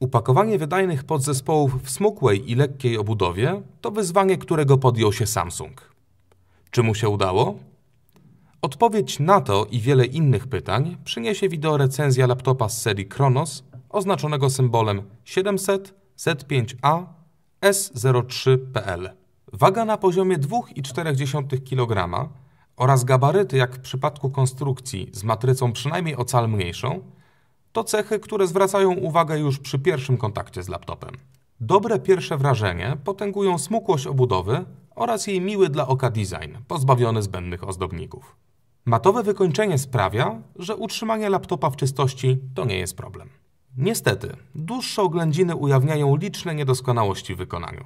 Upakowanie wydajnych podzespołów w smukłej i lekkiej obudowie to wyzwanie, którego podjął się Samsung. Czy mu się udało? Odpowiedź na to i wiele innych pytań przyniesie wideorecenzja laptopa z serii Kronos oznaczonego symbolem 700 Z5A S03PL. Waga na poziomie 2,4 kg oraz gabaryty, jak w przypadku konstrukcji z matrycą przynajmniej o cal mniejszą, to cechy, które zwracają uwagę już przy pierwszym kontakcie z laptopem. Dobre pierwsze wrażenie potęgują smukłość obudowy oraz jej miły dla oka design, pozbawiony zbędnych ozdobników. Matowe wykończenie sprawia, że utrzymanie laptopa w czystości to nie jest problem. Niestety, dłuższe oględziny ujawniają liczne niedoskonałości w wykonaniu.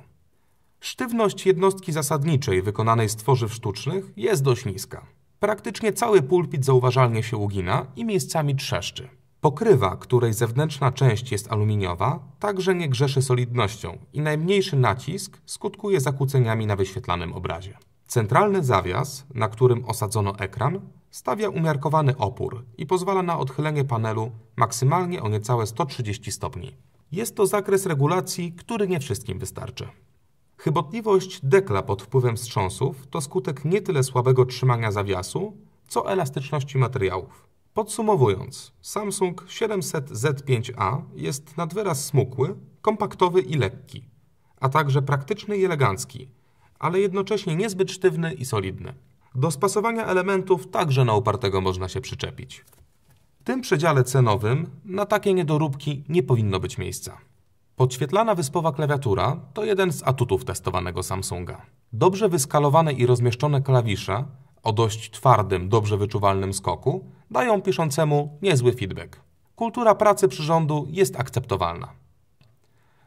Sztywność jednostki zasadniczej wykonanej z tworzyw sztucznych jest dość niska. Praktycznie cały pulpit zauważalnie się ugina i miejscami trzeszczy. Pokrywa, której zewnętrzna część jest aluminiowa, także nie grzeszy solidnością i najmniejszy nacisk skutkuje zakłóceniami na wyświetlanym obrazie. Centralny zawias, na którym osadzono ekran, stawia umiarkowany opór i pozwala na odchylenie panelu maksymalnie o niecałe 130 stopni. Jest to zakres regulacji, który nie wszystkim wystarczy. Chybotliwość dekla pod wpływem wstrząsów to skutek nie tyle słabego trzymania zawiasu, co elastyczności materiałów. Podsumowując, Samsung 700Z5A jest nad wyraz smukły, kompaktowy i lekki, a także praktyczny i elegancki, ale jednocześnie niezbyt sztywny i solidny. Do spasowania elementów także na upartego można się przyczepić. W tym przedziale cenowym na takie niedoróbki nie powinno być miejsca. Podświetlana wyspowa klawiatura to jeden z atutów testowanego Samsunga. Dobrze wyskalowane i rozmieszczone klawisze o dość twardym, dobrze wyczuwalnym skoku dają piszącemu niezły feedback. Kultura pracy przyrządu jest akceptowalna.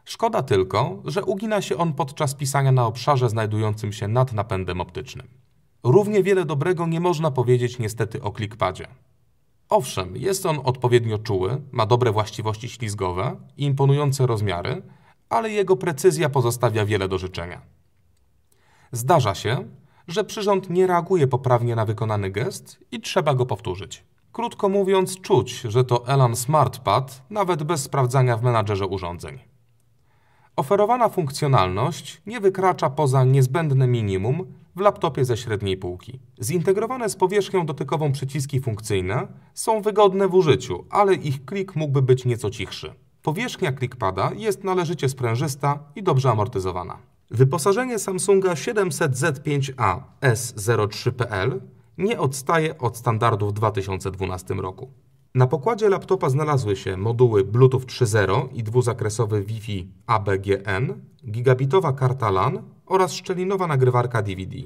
Szkoda tylko, że ugina się on podczas pisania na obszarze znajdującym się nad napędem optycznym. Równie wiele dobrego nie można powiedzieć niestety o clickpadzie. Owszem, jest on odpowiednio czuły, ma dobre właściwości ślizgowe i imponujące rozmiary, ale jego precyzja pozostawia wiele do życzenia. Zdarza się, że przyrząd nie reaguje poprawnie na wykonany gest i trzeba go powtórzyć. Krótko mówiąc, czuć, że to Elan SmartPad nawet bez sprawdzania w menadżerze urządzeń. Oferowana funkcjonalność nie wykracza poza niezbędne minimum w laptopie ze średniej półki. Zintegrowane z powierzchnią dotykową przyciski funkcyjne są wygodne w użyciu, ale ich klik mógłby być nieco cichszy. Powierzchnia clickpada jest należycie sprężysta i dobrze amortyzowana. Wyposażenie Samsunga 700Z5A S03PL nie odstaje od standardu w 2012 roku. Na pokładzie laptopa znalazły się moduły Bluetooth 3.0 i dwuzakresowy Wi-Fi ABGN, gigabitowa karta LAN oraz szczelinowa nagrywarka DVD.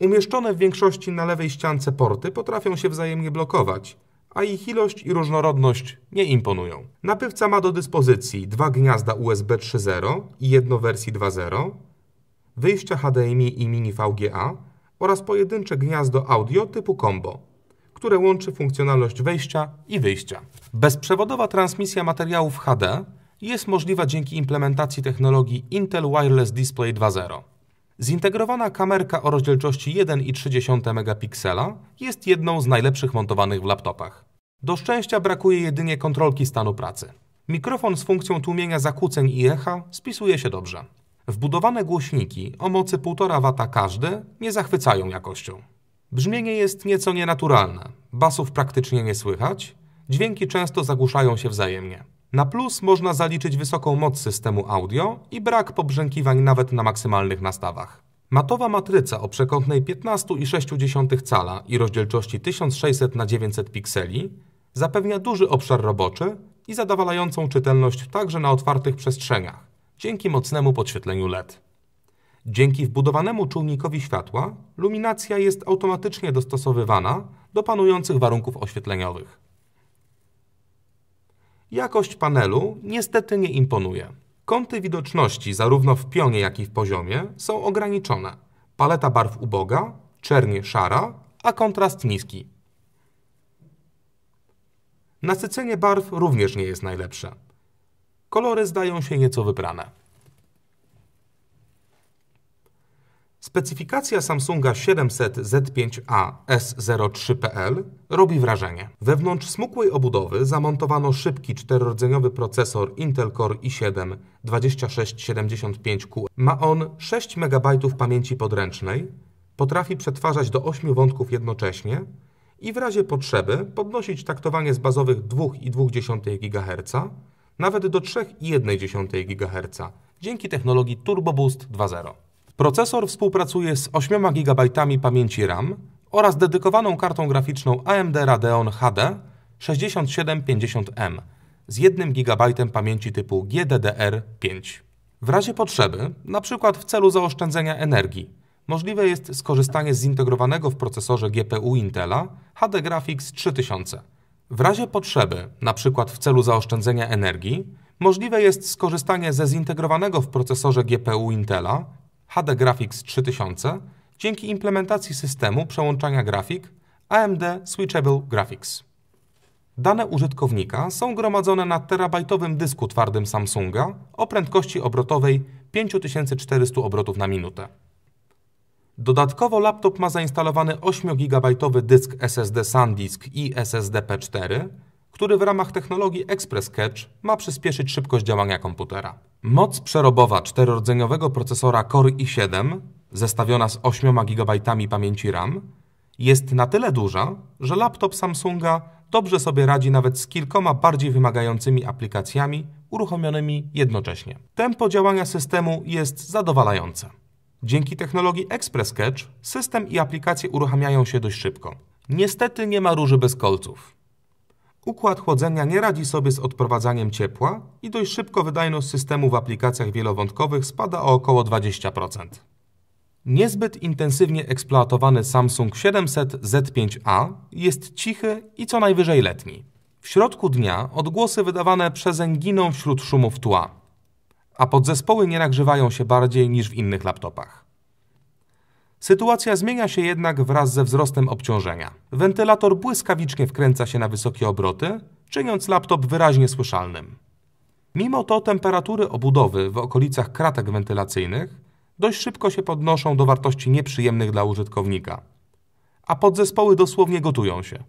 Umieszczone w większości na lewej ściance porty potrafią się wzajemnie blokować, a ich ilość i różnorodność nie imponują. Napywca ma do dyspozycji dwa gniazda USB 3.0 i jedno wersji 2.0, wyjścia HDMI i mini VGA oraz pojedyncze gniazdo audio typu combo, które łączy funkcjonalność wejścia i wyjścia. Bezprzewodowa transmisja materiałów HD jest możliwa dzięki implementacji technologii Intel Wireless Display 2.0. Zintegrowana kamerka o rozdzielczości 1,3 megapiksela jest jedną z najlepszych montowanych w laptopach. Do szczęścia brakuje jedynie kontrolki stanu pracy. Mikrofon z funkcją tłumienia zakłóceń i echa spisuje się dobrze. Wbudowane głośniki o mocy 1,5 W każdy nie zachwycają jakością. Brzmienie jest nieco nienaturalne, basów praktycznie nie słychać, dźwięki często zagłuszają się wzajemnie. Na plus można zaliczyć wysoką moc systemu audio i brak pobrzękiwań nawet na maksymalnych nastawach. Matowa matryca o przekątnej 15,6 cala i rozdzielczości 1600 na 900 pikseli zapewnia duży obszar roboczy i zadowalającą czytelność także na otwartych przestrzeniach, dzięki mocnemu podświetleniu LED. Dzięki wbudowanemu czujnikowi światła luminacja jest automatycznie dostosowywana do panujących warunków oświetleniowych. Jakość panelu niestety nie imponuje. Kąty widoczności zarówno w pionie, jak i w poziomie są ograniczone. Paleta barw uboga, czernie szara, a kontrast niski. Nasycenie barw również nie jest najlepsze. Kolory zdają się nieco wybrane. Specyfikacja Samsunga 700 Z5A S03PL robi wrażenie. Wewnątrz smukłej obudowy zamontowano szybki czterordzeniowy procesor Intel Core i7 2675Q. Ma on 6 MB pamięci podręcznej, potrafi przetwarzać do 8 wątków jednocześnie i w razie potrzeby podnosić taktowanie z bazowych 2,2 GHz nawet do 3,1 GHz dzięki technologii Turbo Boost 2.0. Procesor współpracuje z 8 GB pamięci RAM oraz dedykowaną kartą graficzną AMD Radeon HD 6750M z 1 GB pamięci typu GDDR5. W razie potrzeby, np. w celu zaoszczędzenia energii, możliwe jest skorzystanie z zintegrowanego w procesorze GPU Intela HD Graphics 3000. W razie potrzeby, np. w celu zaoszczędzenia energii, możliwe jest skorzystanie ze zintegrowanego w procesorze GPU Intela HD Graphics 3000 dzięki implementacji systemu przełączania grafik AMD Switchable Graphics. Dane użytkownika są gromadzone na terabajtowym dysku twardym Samsunga o prędkości obrotowej 5400 obrotów na minutę. Dodatkowo laptop ma zainstalowany 8 GB dysk SSD SanDisk i SSD P4, który w ramach technologii Express Cache ma przyspieszyć szybkość działania komputera. Moc przerobowa czterordzeniowego procesora Core i7, zestawiona z 8 GB pamięci RAM, jest na tyle duża, że laptop Samsunga dobrze sobie radzi nawet z kilkoma bardziej wymagającymi aplikacjami uruchomionymi jednocześnie. Tempo działania systemu jest zadowalające. Dzięki technologii Express Cache system i aplikacje uruchamiają się dość szybko. Niestety nie ma róży bez kolców. Układ chłodzenia nie radzi sobie z odprowadzaniem ciepła i dość szybko wydajność systemu w aplikacjach wielowątkowych spada o około 20%. Niezbyt intensywnie eksploatowany Samsung 700 Z5A jest cichy i co najwyżej letni. W środku dnia odgłosy wydawane przezeń giną wśród szumów tła, a podzespoły nie nagrzewają się bardziej niż w innych laptopach. Sytuacja zmienia się jednak wraz ze wzrostem obciążenia. Wentylator błyskawicznie wkręca się na wysokie obroty, czyniąc laptop wyraźnie słyszalnym. Mimo to temperatury obudowy w okolicach kratek wentylacyjnych dość szybko się podnoszą do wartości nieprzyjemnych dla użytkownika, a podzespoły dosłownie gotują się.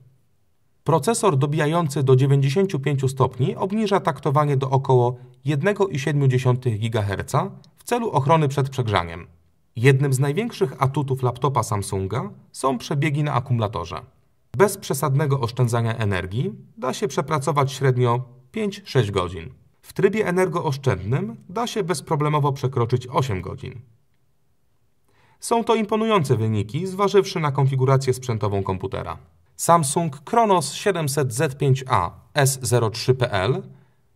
Procesor dobijający do 95 stopni obniża taktowanie do około 1,7 GHz w celu ochrony przed przegrzaniem. Jednym z największych atutów laptopa Samsunga są przebiegi na akumulatorze. Bez przesadnego oszczędzania energii da się przepracować średnio 5-6 godzin. W trybie energooszczędnym da się bezproblemowo przekroczyć 8 godzin. Są to imponujące wyniki, zważywszy na konfigurację sprzętową komputera. Samsung Kronos 700 Z5A S03PL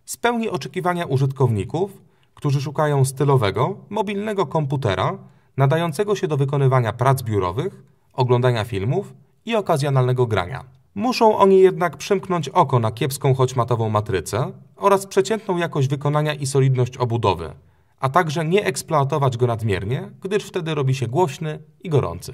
spełni oczekiwania użytkowników, którzy szukają stylowego, mobilnego komputera nadającego się do wykonywania prac biurowych, oglądania filmów i okazjonalnego grania. Muszą oni jednak przymknąć oko na kiepską choć matową matrycę oraz przeciętną jakość wykonania i solidność obudowy, a także nie eksploatować go nadmiernie, gdyż wtedy robi się głośny i gorący.